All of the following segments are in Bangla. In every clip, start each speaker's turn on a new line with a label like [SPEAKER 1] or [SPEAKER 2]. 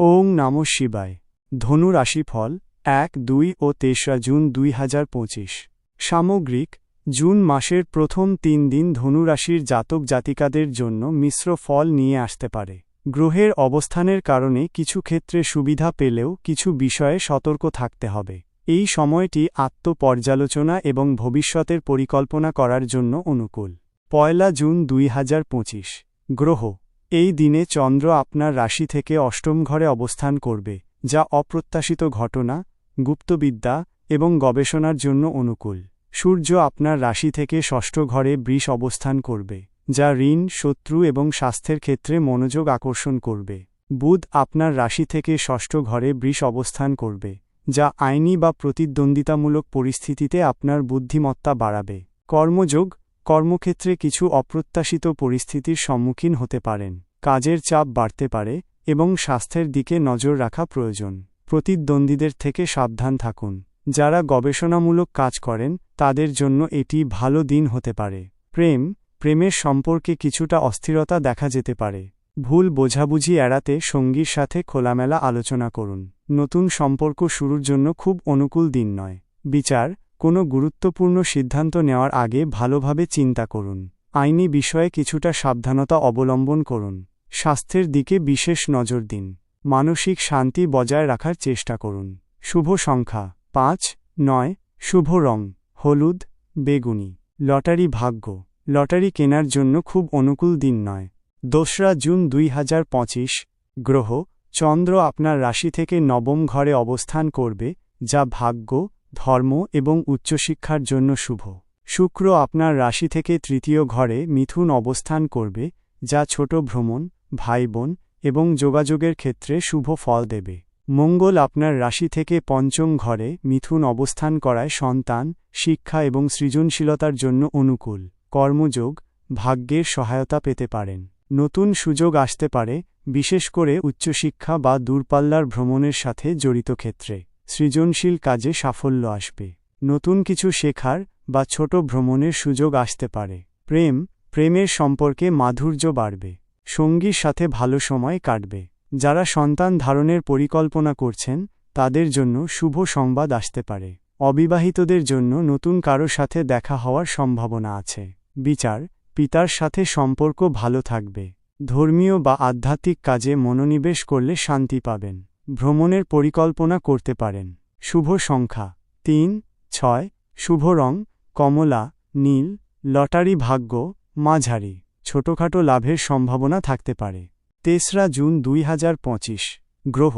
[SPEAKER 1] ওং নম শিবায়। ধনু রাশিফল, এক, দুই ও তেসরা জুন দুই হাজার পঁচিশ। সামগ্রিক, জুন মাসের প্রথম তিন দিন ধনুরাশির জাতক জাতিকাদের জন্য মিশ্র ফল নিয়ে আসতে পারে। গ্রহের অবস্থানের কারণে কিছু ক্ষেত্রে সুবিধা পেলেও কিছু বিষয়ে সতর্ক থাকতে হবে। এই সময়টি আত্মপর্যালোচনা এবং ভবিষ্যতের পরিকল্পনা করার জন্য অনুকূল। পয়লা জুন দুই হাজার পঁচিশ। গ্রহ এই দিনে চন্দ্র আপনার রাশি থেকে অষ্টম ঘরে অবস্থান করবে, যা অপ্রত্যাশিত ঘটনা, গুপ্তবিদ্যা এবং গবেষণার জন্য অনুকূল। সূর্য আপনার রাশি থেকে ষষ্ঠ ঘরে বৃষ অবস্থান করবে, যা ঋণ, শত্রু এবং স্বাস্থ্যের ক্ষেত্রে মনোযোগ আকর্ষণ করবে। বুধ আপনার রাশি থেকে ষষ্ঠ ঘরে বৃষ অবস্থান করবে, যা আইনি বা প্রতিদ্বন্দ্বিতামূলক পরিস্থিতিতে আপনার বুদ্ধিমত্তা বাড়াবে। কর্মযোগ কর্মক্ষেত্রে কিছু অপ্রত্যাশিত পরিস্থিতির সম্মুখীন হতে পারেন। কাজের চাপ বাড়তে পারে এবং স্বাস্থ্যের দিকে নজর রাখা প্রয়োজন। প্রতিদ্বন্দ্বীদের থেকে সাবধান থাকুন। যারা গবেষণামূলক কাজ করেন, তাদের জন্য এটি ভালো দিন হতে পারে। প্রেম, প্রেমের সম্পর্কে কিছুটা অস্থিরতা দেখা যেতে পারে। ভুল বোঝাবুঝি এড়াতে সঙ্গীর সাথে খোলামেলা আলোচনা করুন। নতুন সম্পর্ক শুরুর জন্য খুব অনুকূল দিন নয়। বিচার কোনো গুরুত্বপূর্ণ সিদ্ধান্ত নেওয়ার আগে ভালোভাবে চিন্তা করুন। আইনি বিষয়ে কিছুটা সাবধানতা অবলম্বন করুন। স্বাস্থ্যের দিকে বিশেষ নজর দিন। মানসিক শান্তি বজায় রাখার চেষ্টা করুন। শুভ সংখ্যা। পাঁচ, নয়, শুভ রং। হলুদ, বেগুনি। লটারি ভাগ্য। লটারি কেনার জন্য খুব অনুকূল দিন নয়। দোসরা জুন দুই হাজার পঁচিশ। গ্রহ। চন্দ্র আপনার রাশি থেকে নবম ঘরে অবস্থান করবে, যা ভাগ্য ধর্ম এবং উচ্চশিক্ষার জন্য শুভ। শুক্র আপনার রাশি থেকে তৃতীয় ঘরে মিথুন অবস্থান করবে, যা ছোট ভ্রমণ ভাই বোন এবং যোগাযোগের ক্ষেত্রে শুভ ফল দেবে। মঙ্গল আপনার রাশি থেকে পঞ্চম ঘরে মিথুন অবস্থান করায় সন্তান, শিক্ষা এবং সৃজনশীলতার জন্য অনুকূল। কর্মযোগ, ভাগ্যের সহায়তা পেতে পারেন। নতুন সুযোগ আসতে পারে, বিশেষ করে উচ্চশিক্ষা বা দূরপাল্লার ভ্রমণের সাথে জড়িত ক্ষেত্রে। সৃজনশীল কাজে সাফল্য আসবে। নতুন কিছু শেখার বা ছোট ভ্রমণের সুযোগ আসতে পারে। প্রেম, প্রেমের সম্পর্কে মাধুর্য বাড়বে। সঙ্গীর সাথে ভালো সময় কাটবে। যারা সন্তান ধারণের পরিকল্পনা করছেন, তাদের জন্য শুভ সংবাদ আসতে পারে। অবিবাহিতদের জন্য নতুন কারও সাথে দেখা হওয়ার সম্ভাবনা আছে। বিচার, পিতার সাথে সম্পর্ক ভালো থাকবে। ধর্মীয় বা আধ্যাত্মিক কাজে মনোনিবেশ করলে শান্তি পাবেন। ভ্রমণের পরিকল্পনা করতে পারেন। শুভ সংখ্যা। তিন, ছয়, শুভ রং, কমলা, নীল, লটারি ভাগ্য, মাঝারি। ছোটখাটো লাভের সম্ভাবনা থাকতে পারে। তেসরা জুন দুই হাজার পঁচিশ। গ্রহ।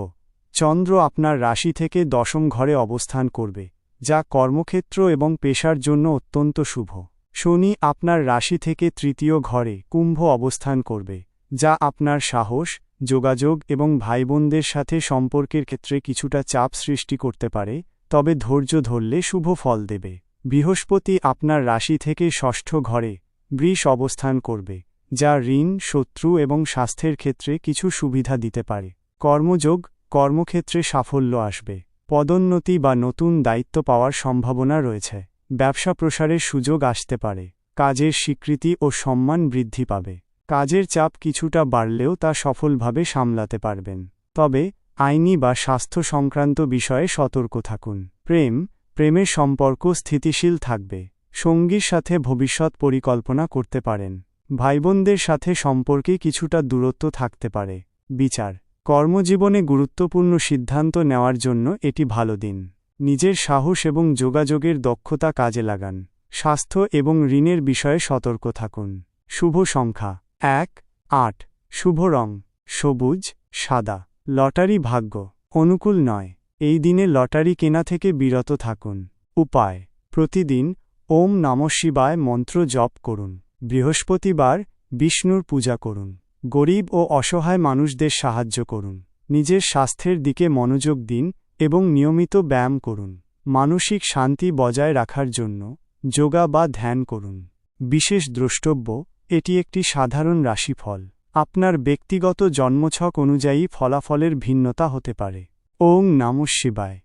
[SPEAKER 1] চন্দ্র আপনার রাশি থেকে দশম ঘরে অবস্থান করবে, যা কর্মক্ষেত্র এবং পেশার জন্য অত্যন্ত শুভ। শনি আপনার রাশি থেকে তৃতীয় ঘরে কুম্ভ অবস্থান করবে, যা আপনার সাহস যোগাযোগ এবং ভাইবোনদের সাথে সম্পর্কের ক্ষেত্রে কিছুটা চাপ সৃষ্টি করতে পারে, তবে ধৈর্য ধরলে শুভ ফল দেবে। বৃহস্পতি আপনার রাশি থেকে ষষ্ঠ ঘরে বৃষ অবস্থান করবে, যা ঋণ, শত্রু এবং স্বাস্থ্যের ক্ষেত্রে কিছু সুবিধা দিতে পারে। কর্মযোগ, কর্মক্ষেত্রে সাফল্য আসবে। পদোন্নতি বা নতুন দায়িত্ব পাওয়ার সম্ভাবনা রয়েছে। ব্যবসা প্রসারের সুযোগ আসতে পারে। কাজের স্বীকৃতি ও সম্মান বৃদ্ধি পাবে। কাজের চাপ কিছুটা বাড়লেও তা সফলভাবে সামলাতে পারবেন। তবে, আইনি বা স্বাস্থ্য সংক্রান্ত বিষয়ে সতর্ক থাকুন। প্রেম, প্রেমের সম্পর্ক স্থিতিশীল থাকবে। সঙ্গীর সাথে ভবিষ্যৎ পরিকল্পনা করতে পারেন। ভাইবোনদের সাথে সম্পর্কে কিছুটা দূরত্ব থাকতে পারে। বিচার। কর্মজীবনে গুরুত্বপূর্ণ সিদ্ধান্ত নেওয়ার জন্য এটি ভালো দিন। নিজের সাহস এবং যোগাযোগের দক্ষতা কাজে লাগান। স্বাস্থ্য এবং ঋণের বিষয়ে সতর্ক থাকুন। শুভ সংখ্যা। এক, আট। শুভ রং, সবুজ, সাদা। লটারি ভাগ্য, অনুকূল নয়। এই দিনে লটারি কেনা থেকে বিরত থাকুন। উপায়, প্রতিদিন ওম নম শিবায় মন্ত্র জপ করুন। বৃহস্পতিবার বিষ্ণুর পূজা করুন। গরিব ও অসহায় মানুষদের সাহায্য করুন। নিজের স্বাস্থ্যের দিকে মনোযোগ দিন এবং নিয়মিত ব্যায়াম করুন। মানসিক শান্তি বজায় রাখার জন্য যোগা বা ধ্যান করুন। বিশেষ দ্রষ্টব্য এটি একটি সাধারণ রাশিফল। আপনার ব্যক্তিগত জন্মছক অনুযায়ী ফলাফলের ভিন্নতা হতে পারে। ওং নম শিবায়।